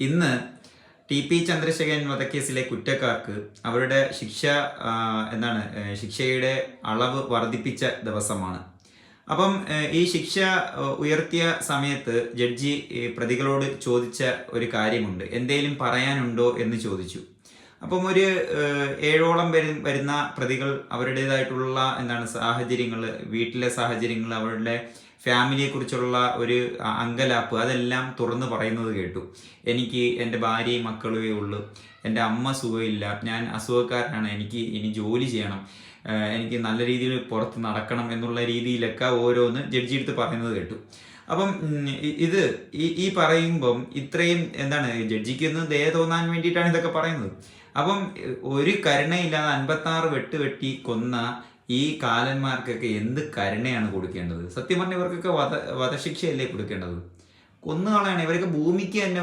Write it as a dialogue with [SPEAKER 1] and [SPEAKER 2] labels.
[SPEAKER 1] ഇന്ന് T P Chandrasekharan വധക്കേസിലെ കുറ്റക്കാർക്ക് അവരുടെ ശിക്ഷ എന്താണ് ശിക്ഷയുടെ അളവ് വർദ്ധിപ്പിച്ച ദിവസമാണ്. അപ്പം ഈ ശിക്ഷ ഉയർത്തിയ സമയത്ത് ജഡ്ജി പ്രതികളോട് ചോദിച്ച ഒരു കാര്യമുണ്ട്. എന്തേലും പറയാനുണ്ടോ എന്ന് ചോദിച്ചു. അപ്പം ഒരു ഏഴോളം വരു വരുന്ന പ്രതികൾ അവരുടേതായിട്ടുള്ള എന്താണ് സാഹചര്യങ്ങൾ വീട്ടിലെ സാഹചര്യങ്ങൾ അവരുടെ ഫാമിലിയെ കുറിച്ചുള്ള ഒരു അങ്കലാപ്പ് അതെല്ലാം തുറന്നു പറയുന്നത് കേട്ടു. എനിക്ക് എന്റെ ഭാര്യയും മക്കളുമേ ഉള്ളൂ. എന്റെ അമ്മ സുഖമില്ല. ഞാൻ അസുഖക്കാരനാണ്. എനിക്ക് ഇനി ജോലി ചെയ്യണം. എനിക്ക് നല്ല രീതിയിൽ പുറത്ത് നടക്കണം എന്നുള്ള രീതിയിലൊക്കെ ഓരോന്ന് ജഡ്ജി എടുത്ത് പറയുന്നത് കേട്ടു. അപ്പം ഇത് ഈ ഈ പറയുമ്പം ഇത്രയും എന്താണ് ജഡ്ജിക്ക് ഒന്ന് ദയ തോന്നാൻ വേണ്ടിയിട്ടാണ് ഇതൊക്കെ പറയുന്നത്. അപ്പം ഒരു കരുണയില്ലാതെ അൻപത്താറ് വെട്ട് വെട്ടി കൊന്ന ഈ കാലന്മാർക്കൊക്കെ എന്ത് കരുണയാണ് കൊടുക്കേണ്ടത്? സത്യം പറഞ്ഞ ഇവർക്കൊക്കെ വധ വധശിക്ഷയല്ലേ കൊടുക്കേണ്ടത്? കൊന്നുകളയാണ്. ഇവരൊക്കെ ഭൂമിക്ക് തന്നെ